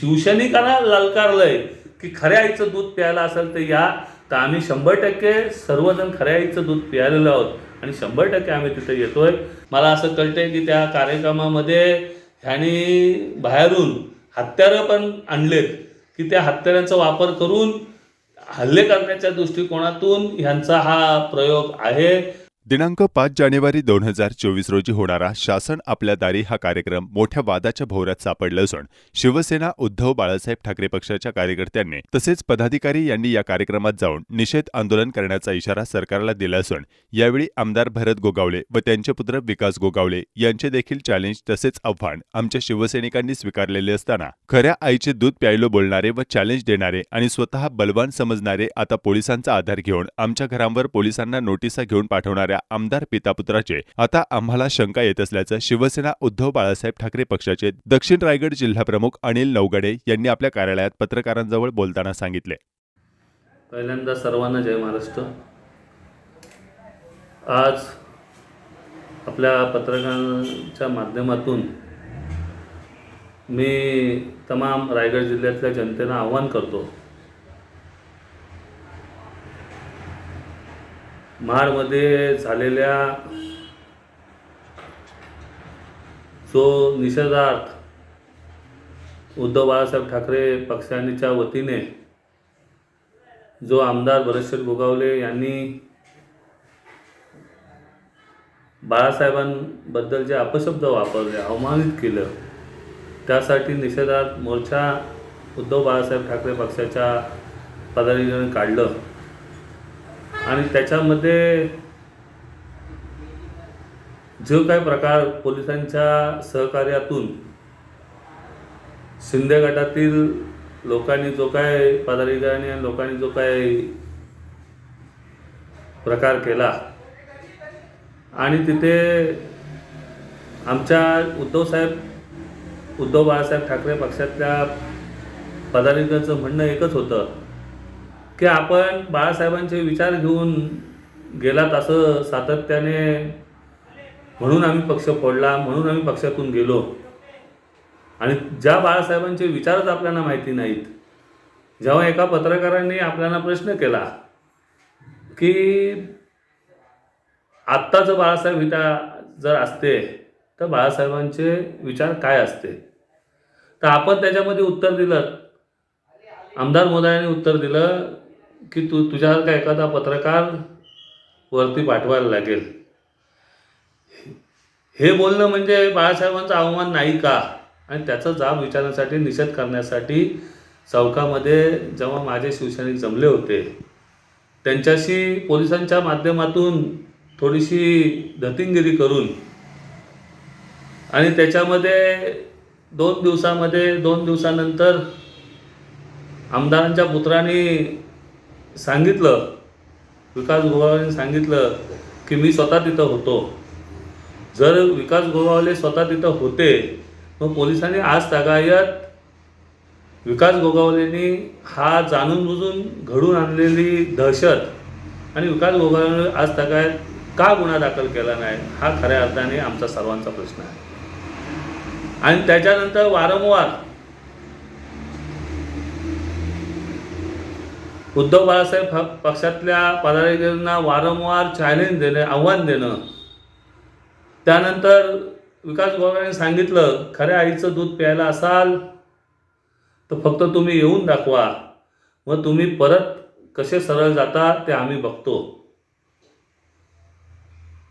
शिवसैनिकांना ललकारलंय की खऱ्या आईचं दूध प्यायला असेल तर या. तर आम्ही शंभर टक्के सर्वजण खऱ्या आईचं दूध प्यायलेलो आहोत. आणि शंभर टक्के आम्ही तिथे येतोय. मला असं कळतंय की त्या कार्यक्रमामध्ये ह्यानी बाहेरून हत्यारं पण आणलेत. की त्या हत्यारांचा वापर करून हल्ले करण्याच्या दृष्टिकोनातून ह्यांचा हा प्रयोग आहे. दिनांक पाच जानेवारी दोन हजार चोवीस रोजी होणारा शासन आपल्या दारी हा कार्यक्रम मोठ्या वादाच्या भोवऱ्यात सापडला असून शिवसेना उद्धव बाळासाहेब ठाकरे पक्षाच्या कार्यकर्त्यांनी तसेच पदाधिकारी यांनी या कार्यक्रमात जाऊन निषेध आंदोलन करण्याचा इशारा सरकारला दिला असून यावेळी आमदार भरत गोगावले व त्यांचे पुत्र विकास गोगावले यांचे देखील चॅलेंज तसेच आव्हान आमच्या शिवसैनिकांनी स्वीकारलेले असताना खऱ्या आईचे दूध प्यायलो बोलणारे व चॅलेंज देणारे आणि स्वतः बलवान समजणारे आता पोलिसांचा आधार घेऊन आमच्या घरांवर पोलिसांना नोटिसा घेऊन पाठवणाऱ्या आमदार पितापुत्राचे आता आम्हाला शंका येत असल्याचं शिवसेना उद्धव बाळासाहेब ठाकरे पक्षाचे दक्षिण रायगड जिल्हाप्रमुख अनिल नवगडे यांनी आपल्या कार्यालयात पत्रकारांजवळ बोलताना सांगितले. पहिल्यांदा सर्वांना जय महाराष्ट्र. आज आपल्या पत्रकारांच्या माध्यमातून मी तमाम रायगड जिल्ह्यातल्या जनतेला आव्हान करतो महाडमध्ये झालेल्या जो निषेधार्थ उद्धव बाळासाहेब ठाकरे पक्षांच्या वतीने जो आमदार भरतशेठ गोगावले यांनी बाळासाहेबांबद्दल जे अपशब्द वापरले अवमानित केलं त्यासाठी निषेधार्थ मोर्चा उद्धव बाळासाहेब ठाकरे पक्षाच्या पदाधिकाऱ्यांनी काढलं. आणि त्याच्यामध्ये जो काही प्रकार पोलिसांच्या सहकार्यातून शिंदे गटातील लोकांनी जो काय पदाधिकाऱ्यांनी आणि लोकांनी जो काय प्रकार केला आणि तिथे आमच्या उद्धवसाहेब उद्धव बाळासाहेब ठाकरे पक्षातल्या पदाधिकाऱ्यांचं म्हणणं एकच होतं. की आपण बाळासाहेबांचे विचार घेऊन गेलात असं सातत्याने म्हणून आम्ही पक्ष फोडला म्हणून आम्ही पक्षातून गेलो. आणि ज्या बाळासाहेबांचे विचारच आपल्याला माहिती नाहीत जेव्हा एका पत्रकारांनी आपल्याला प्रश्न केला की आत्ताचं बाळासाहेब हिता जर असते तर बाळासाहेबांचे विचार काय असते? तर आपण त्याच्यामध्ये उत्तर दिलं. आमदार मोदयांनी उत्तर दिलं की तू तुझ्यासारखा एखादा पत्रकार वरती पाठवायला लागेल. हे बोलणं म्हणजे बाळासाहेबांचा अवमान नाही का? आणि त्याचा जाब विचारण्यासाठी निषेध करण्यासाठी चौकामध्ये जेव्हा माझे शिवसैनिक जमले होते त्यांच्याशी पोलिसांच्या माध्यमातून थोडीशी धतिंगिरी करून आणि त्याच्यामध्ये दोन दिवसामध्ये दोन दिवसानंतर आमदारांच्या पुत्रांनी सांगितलं विकास गोगावलेने सांगितलं की मी स्वतः तिथं होतो. जर विकास गोगावले स्वतः तिथं होते मग पोलिसांनी आज तागायत विकास गोगावलेंनी हा जाणून बुजून घडून आणलेली दहशत आणि विकास गोगावले आज तागायत का गुन्हा दाखल केला नाही हा खऱ्या अर्थाने आमचा सर्वांचा प्रश्न आहे. आणि त्याच्यानंतर वारंवार उद्धव बाळासाहेब पक्षातल्या पदाधिकाऱ्यांना वारंवार चॅलेंज देणे आव्हान देणं. त्यानंतर विकास गोगाने सांगितलं खऱ्या आईचं दूध प्यायला असाल तर फक्त तुम्ही येऊन दाखवा. मग तुम्ही परत कसे सरळ जाता ते आम्ही बघतो.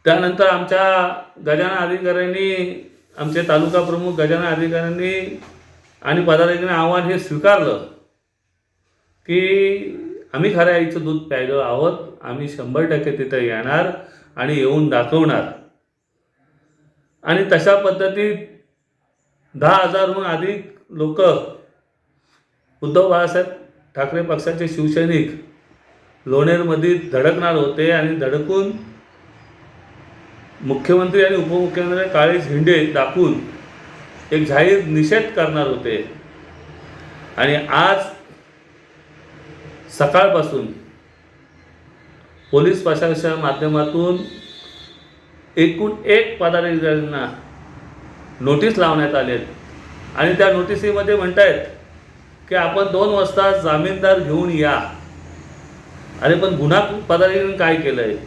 त्यानंतर आमच्या गजानन अधिकाऱ्यांनी आमचे तालुका प्रमुख गजानन अधिकाऱ्यांनी आणि पदाधिकाऱ्यांनी आव्हान हे स्वीकारलं की आम्ही खऱ्या आईचं दूध प्यायलो आहोत. आम्ही शंभर टक्के तिथं येणार आणि येऊन दाखवणार. आणि तशा पद्धतीत दहा हजारहून अधिक लोक उद्धव बाळासाहेब ठाकरे पक्षाचे शिवसैनिक लोणेरमध्ये धडकणार होते आणि धडकून मुख्यमंत्री आणि उपमुख्यमंत्री काळे झेंडे दाखवून एक जाहीर निषेध करणार होते. आणि आज सकाळपासून पोलीस प्रशासनाच्या माध्यमातून एकूण एक पदाधिकाऱ्यांना नोटीस लावण्यात आलेत. आणि त्या नोटिसीमध्ये म्हणतायत की आपण दोन वाजता जामीनदार घेऊन या. अरे पण गुन्हा पदाधिकाऱ्यांनी काय केलं आहे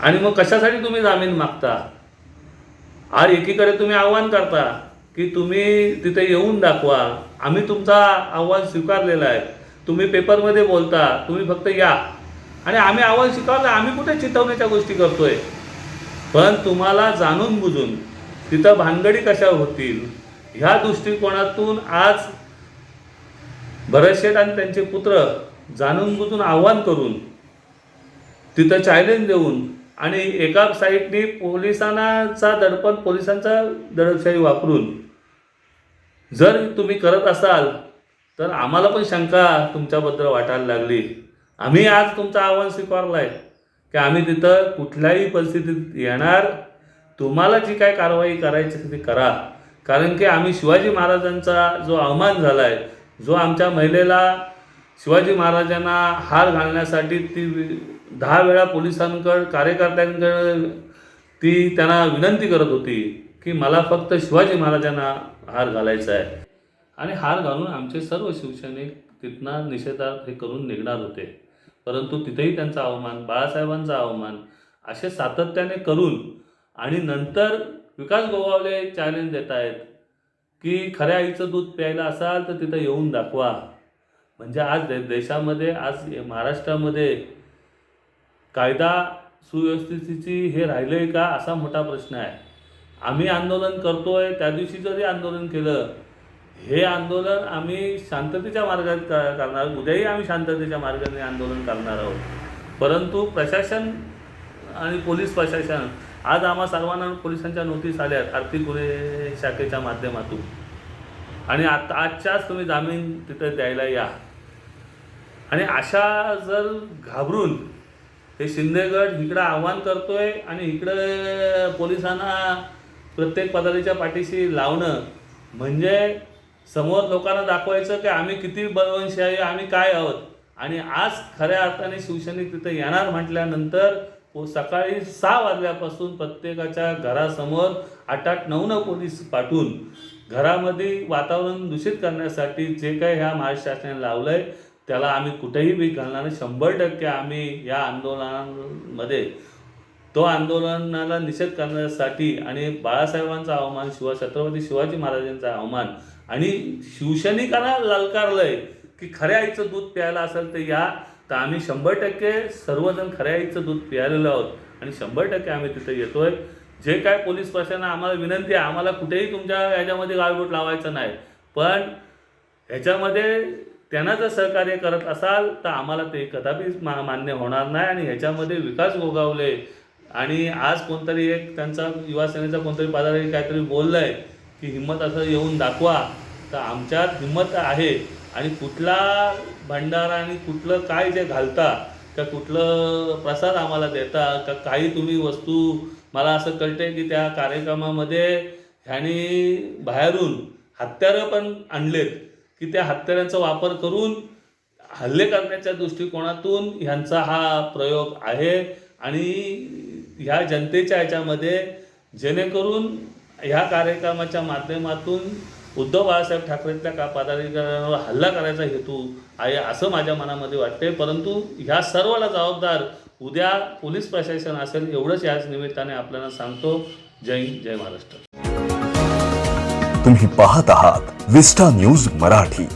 आणि मग कशासाठी तुम्ही जामीन मागता? आज एकीकडे तुम्ही आव्हान करता की तुम्ही तिथे येऊन दाखवा. आम्ही तुमचा आव्हान स्वीकारलेला आहे. तुम्ही पेपरमध्ये बोलता तुम्ही फक्त या. आणि आम्ही आव्हान शिकवला आम्ही कुठे चितवण्याच्या गोष्टी करतोय? पण तुम्हाला जाणून बुजून तिथं भानगडी कशा होतील ह्या दृष्टिकोनातून आज भरत आणि त्यांचे पुत्र जाणून बुजून आव्हान करून तिथं चॅलेंज देऊन आणि एका साईडने पोलिसांचा दडपण पोलिसांचा दडपशाही वापरून जर तुम्ही करत असाल तर आम्हाला पण शंका तुमच्याबद्दल वाटायला लागली. आम्ही आज तुमचं आव्हान स्वीकारलं आहे की आम्ही तिथं कुठल्याही परिस्थितीत येणार. तुम्हाला जी काय कारवाई करायची ती करा. कारण की आम्ही शिवाजी महाराजांचा जो अवमान झाला आहे जो आमच्या महिलेला शिवाजी महाराजांना हार घालण्यासाठी ती दहा वेळा पोलिसांकडं कार्यकर्त्यांकडं ती त्यांना विनंती करत होती की मला फक्त शिवाजी महाराजांना हार घालायचा आहे. आणि हार घालून आमचे सर्व शिवसैनिक तिथनं निषेधार्थ हे करून निघणार होते. परंतु तिथेही त्यांचा अवमान बाळासाहेबांचा अवमान असे सातत्याने करून आणि नंतर विकास गोवावले चॅलेंज देत आहेत की खऱ्या आईचं दूध प्यायला असाल तर तिथं येऊन दाखवा. म्हणजे आज दे देशामध्ये आज महाराष्ट्रामध्ये कायदा सुव्यवस्थेची हे राहिलं आहे का असा मोठा प्रश्न आहे. आम्ही आंदोलन करतो आहे त्या दिवशी जरी आंदोलन केलं हे आंदोलन आम्ही शांततेच्या मार्गात क- करणार उद्याही आम्ही शांततेच्या मार्गाने आंदोलन करणार आहोत. परंतु प्रशासन आणि पोलीस प्रशासन आज आम्हा सर्वांना पोलिसांच्या नोटीस आल्यात आर्थिक गुन्हे शाखेच्या माध्यमातून. आणि आता आजच्याच तुम्ही जामीन तिथं द्यायला या. आणि अशा जर घाबरून हे शिंदेगड इकडं आव्हान करतोय आणि इकडं पोलिसांना प्रत्येक पदारीच्या पाठीशी लावणं म्हणजे समोर लोकांना दाखवायचं की आम्ही किती बलवंशी आहे आम्ही काय आहोत आणि आज खऱ्या अर्थाने शिवसैनिक तिथं येणार म्हटल्यानंतर सकाळी सहा वाजल्यापासून प्रत्येकाच्या घरासमोर आठ आठ नऊ नऊ पोलीस पाठवून घरामध्ये वातावरण दूषित करण्यासाठी जे काही ह्या महाराष्ट्र शासनाने लावलं आहे त्याला आम्ही कुठेही बी घालणार नाही. शंभर टक्के आम्ही या आंदोलनामध्ये तो आंदोलनाला निषेध करण्यासाठी आणि बाळासाहेबांचा अवमान शिवा छत्रपती शिवाजी महाराजांचा अवमान आणि शिवसैनिकांना ललकारलंय की खऱ्या आईचं दूध प्यायला असेल तर या तर आम्ही शंभर टक्के सर्वजण खऱ्या आईचं दूध प्यायलेलो आहोत. आणि शंभर टक्के आम्ही तिथे येतोय. जे काय पोलीस प्रशासनाला आम्हाला विनंती आहे आम्हाला कुठेही तुमच्या याच्यामध्ये गाळबोट लावायचं नाही. पण ह्याच्यामध्ये त्यांना जर सहकार्य करत असाल तर आम्हाला ते कदापि मा मान्य होणार नाही आणि ह्याच्यामध्ये विकास गोगावले. आणि आज कोणतरी एक त्यांचा युवा सेनेचा कोणतरी पदाधिकारी काहीतरी बोललं आहे की हिंमत असं येऊन दाखवा. तर आमच्यात हिंमत आहे. आणि कुठला भंडारा आणि कुठलं काय जे घालता का कुठलं प्रसाद आम्हाला देता का काही तुम्ही वस्तू मला असं कळते की त्या कार्यक्रमामध्ये ह्यानी बाहेरून हत्यारं पण आणलेत की त्या हत्यारांचा वापर करून हल्ले करण्याच्या दृष्टिकोनातून ह्यांचा हा प्रयोग आहे. आणि ह्या जनतेच्या ह्याच्यामध्ये जेणेकरून ह्या कार्यक्रमाच्या माध्यमातून उद्धव बाळासाहेब ठाकरेंच्या का पदाधिकाऱ्यांवर हल्ला करायचा हेतू आहे असं माझ्या मनामध्ये वाटते परंतु ह्या सर्वाला जबाबदार उद्या पोलीस प्रशासन असेल एवढंच याच निमित्ताने आपल्याला सांगतो. जय हिंद जय महाराष्ट्र. तुम्ही पाहत आहात विस्टा न्यूज मराठी.